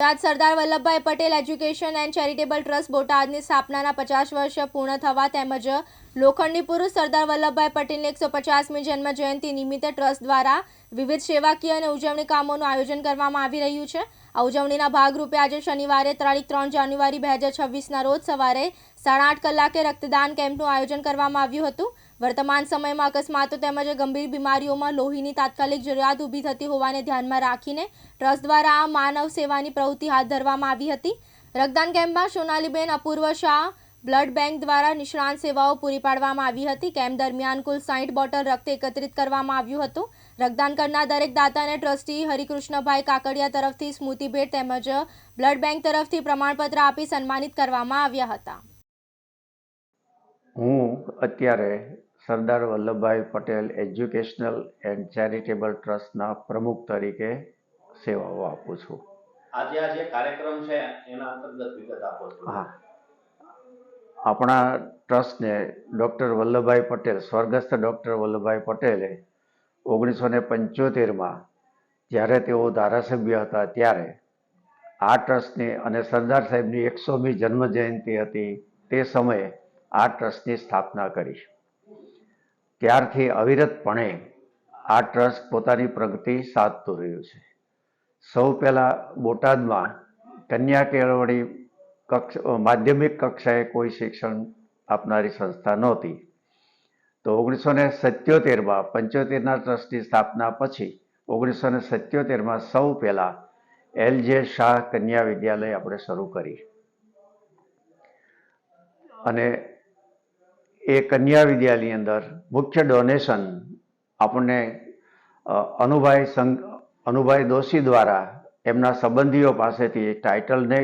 Gujarat Sardar Vallabhbhai Patel education and charitable trust બોટાદની સ્થાપનાના પચાસ વર્ષ પૂર્ણ થવા તેમજ લોખંડી પુરુષ સરદાર વલ્લભભાઈ પટેલની એકસો પચાસમી જન્મ જયંતિ નિમિત્તે ટ્રસ્ટ દ્વારા વિવિધ સેવાકીય અને ઉજવણી કામોનું આયોજન કરવામાં આવી રહ્યું છે. આ ઉજવણીના ભાગરૂપે આજે શનિવારે તારીખ ત્રણ જાન્યુઆરી બે હજાર છવ્વીસના રોજ સવારે સાડા આઠ કલાકે રક્તદાન કેમ્પનું આયોજન કરવામાં આવ્યું હતું. વર્તમાન સમયમાં અકસ્માતો તેમજ ગંભીર બીમારીઓમાં લોહીની તાત્કાલિક જરૂરિયાત ઊભી થતી હોવાને ધ્યાનમાં રાખીને ટ્રસ્ટ દ્વારા આ માનવ સેવાની પ્રવૃત્તિ હાથ ધરવામાં આવી હતી. રક્તદાન કેમ્પમાં સોનાલીબેન અપૂર્વ શાહ બ્લડ બેંક દ્વારા નિષ્ણાંત સેવાઓ પૂરી પાડવામાં આવી હતી. કેમ્પ દરમિયાન કુલ સાઠ બોટલ રક્ત એકત્રિત કરવામાં આવ્યું હતું. રક્તદાન કરનાર દરેક દાતાને ટ્રસ્ટી હરિકૃષ્ણભાઈ કાકડિયા તરફથી સ્મૃતિ ભેટ તેમજ બ્લડ બેંક તરફથી પ્રમાણપત્ર આપી સન્માનિત કરવામાં આવ્યા હતા. હું અત્યારે Sardar Vallabhbhai Patel educational and charitable ટ્રસ્ટના પ્રમુખ તરીકે સેવાઓ આપું છું. આજે આ જે કાર્યક્રમ છે એના અંતર્ગત વિગત આપો છો. હા. આપણા ટ્રસ્ટને ડૉક્ટર વલ્લભભાઈ પટેલ, સ્વર્ગસ્થ ડૉક્ટર વલ્લભભાઈ પટેલે ઓગણીસો ને પંચોતેરમાં જ્યારે તેઓ ધારાસભ્ય હતા ત્યારે આ ટ્રસ્ટની અને સરદાર સાહેબની એકસોમી જન્મ જયંતિ હતી તે સમયે આ ટ્રસ્ટની સ્થાપના કરી. ત્યારથી અવિરતપણે આ ટ્રસ્ટ પોતાની પ્રગતિ સાધતું રહ્યું છે. સૌ પહેલાં બોટાદમાં કન્યા કેળવણી કક્ષ માધ્યમિક કક્ષાએ કોઈ શિક્ષણ આપનારી સંસ્થા નહોતી. તો ઓગણીસો ને સત્યોતેરમાં પંચોતેરના ટ્રસ્ટની સ્થાપના પછી ઓગણીસો ને સત્યોતેરમાં સૌ પહેલાં એલ જે શાહ કન્યા વિદ્યાલય આપણે શરૂ કરી. અને એ કન્યા વિદ્યાલયની અંદર મુખ્ય ડોનેશન આપણને અનુભાઈ સંઘ, અનુભાઈ દોશી દ્વારા એમના સંબંધીઓ પાસેથી ટાઇટલને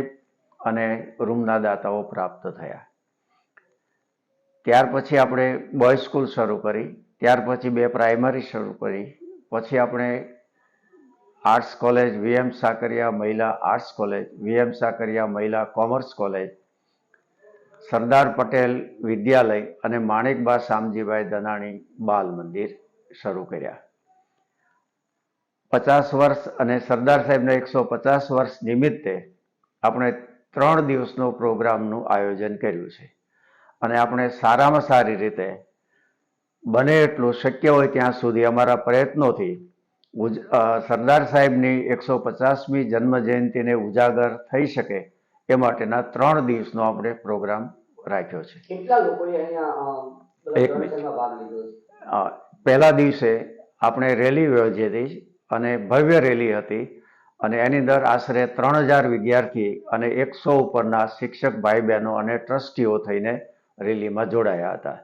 અને રૂમના દાતાઓ પ્રાપ્ત થયા. ત્યાર પછી આપણે બોય સ્કૂલ શરૂ કરી, ત્યાર પછી બે પ્રાઇમરી શરૂ કરી, પછી આપણે આર્ટ્સ કોલેજ, વીએમ સાકરિયા મહિલા આર્ટ્સ કોલેજ, વીએમ સાકરિયા મહિલા કોમર્સ કોલેજ, સરદાર પટેલ વિદ્યાલય અને માણેકબા શામજીભાઈ દનાણી બાલ મંદિર શરૂ કર્યા. પચાસ વર્ષ અને સરદાર સાહેબના એકસો પચાસ વર્ષ નિમિત્તે આપણે ત્રણ દિવસનો પ્રોગ્રામનું આયોજન કર્યું છે. અને આપણે સારામાં સારી રીતે બને એટલું શક્ય હોય ત્યાં સુધી અમારા પ્રયત્નોથી સરદાર સાહેબની એકસો પચાસમી જન્મ જયંતિને ઉજાગર થઈ શકે એ માટેના ત્રણ દિવસનો આપણે પ્રોગ્રામ રાખ્યો છે. કેટલા લોકોએ અહીંયા એક મિનિટ. પહેલા દિવસે આપણે રેલી યોજી હતી અને ભવ્ય રેલી હતી. અને એની અંદર આશરે ત્રણ હજાર વિદ્યાર્થી અને એકસો ઉપરના શિક્ષક ભાઈ બહેનો અને ટ્રસ્ટીઓ થઈને રેલીમાં જોડાયા હતા.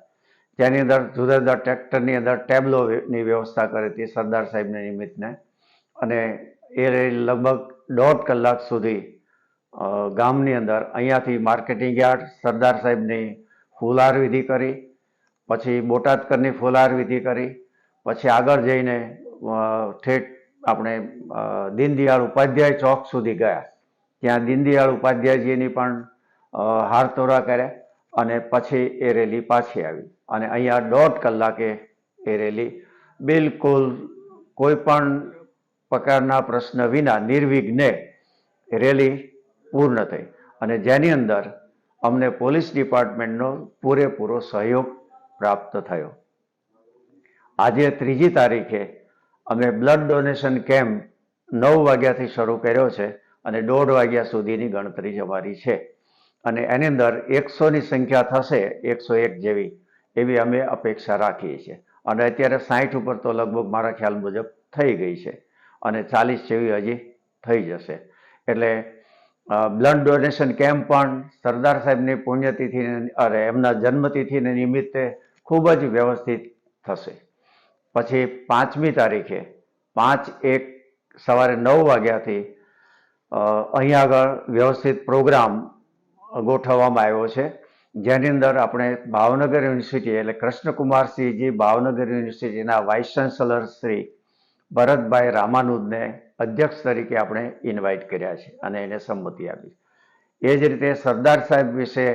તેની અંદર જુદા જુદા ટ્રેક્ટરની અંદર ટેબ્લોની વ્યવસ્થા કરી હતી સરદાર સાહેબને નિમિત્તને અને એ રેલી લગભગ દોઢ કલાક સુધી ગામની અંદર અહીંયાથી માર્કેટિંગ યાર્ડ, સરદાર સાહેબની ફૂલહાર વિધિ કરી, પછી બોટાદકરની ફૂલહાર વિધિ કરી, પછી આગળ જઈને ઠેઠ આપણે દીનદયાળ ઉપાધ્યાય ચોક સુધી ગયા. ત્યાં દીનદયાળ ઉપાધ્યાયજીની પણ હારતોરા કર્યા અને પછી એ રેલી પાછી આવી. અને અહીંયા દોઢ કલાકે એ રેલી બિલકુલ કોઈ પણ પ્રકારના પ્રશ્ન વિના નિર્વિઘ્ને રેલી પૂર્ણ થઈ. અને જેની અંદર અમને પોલીસ ડિપાર્ટમેન્ટનો પૂરેપૂરો સહયોગ પ્રાપ્ત થયો. આજે ત્રીજી તારીખે અમે બ્લડ ડોનેશન કેમ્પ નવ વાગ્યાથી શરૂ કર્યો છે અને દોઢ વાગ્યા સુધીની ગણતરી જવાની છે. અને એની અંદર એકસોની સંખ્યા થશે એકસો એક જેવી, એવી અમે અપેક્ષા રાખીએ છીએ. અને અત્યારે સાઠ ઉપર તો લગભગ મારા ખ્યાલ મુજબ થઈ ગઈ છે. અને ચાલીસ જેવી હજી થઈ જશે. એટલે બ્લડ ડોનેશન કેમ્પ પણ સરદાર સાહેબની પુણ્યતિથિ અરે એમના જન્મતિથિને નિમિત્તે ખૂબ જ વ્યવસ્થિત થશે. પછી પાંચમી તારીખે પાંચ એક સવારે નવ વાગ્યાથી અહીંયા આગળ વ્યવસ્થિત પ્રોગ્રામ ગોઠવવામાં આવ્યો છે. જેની અંદર આપણે ભાવનગર યુનિવર્સિટી એટલે કૃષ્ણકુમારસિંહજી ભાવનગર યુનિવર્સિટીના વાઇસ ચાન્સલર શ્રી ભરતભાઈ રામાનુજને અધ્યક્ષ તરીકે આપણે ઇન્વાઇટ કર્યા છે અને એને સંમતિ આપી એ જ રીતે સરદાર સાહેબ વિશે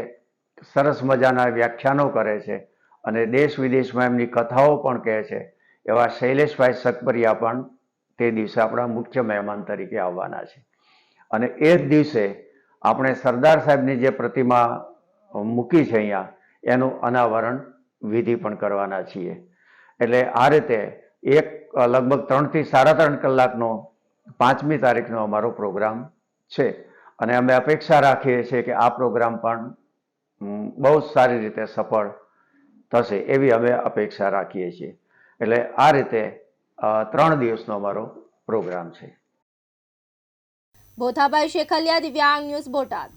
સરસ મજાના વ્યાખ્યાનો કરે છે અને દેશ વિદેશમાં એમની કથાઓ પણ કહે છે. એવા શૈલેષભાઈ સકબરિયા પણ તે દિવસે આપણા મુખ્ય મહેમાન તરીકે આવવાના છે. અને એ જ દિવસે આપણે સરદાર સાહેબની જે પ્રતિમા મૂકી છે અહીંયા, એનું અનાવરણ વિધિ પણ કરવાના છીએ. એટલે આ રીતે એક, લગભગ ત્રણથી સાડા ત્રણ કલાકનો પાંચમી તારીખનો અમારો પ્રોગ્રામ છે. અને અમે અપેક્ષા રાખીએ છીએ કે આ પ્રોગ્રામ પણ બહુ સારી રીતે સફળ થશે એવી અમે અપેક્ષા રાખીએ છીએ. એટલે આ રીતે ત્રણ દિવસનો અમારો પ્રોગ્રામ છે. ભોથાભાઈ શેખલિયા દિવ્યાંગ ન્યૂઝ બોટાદ.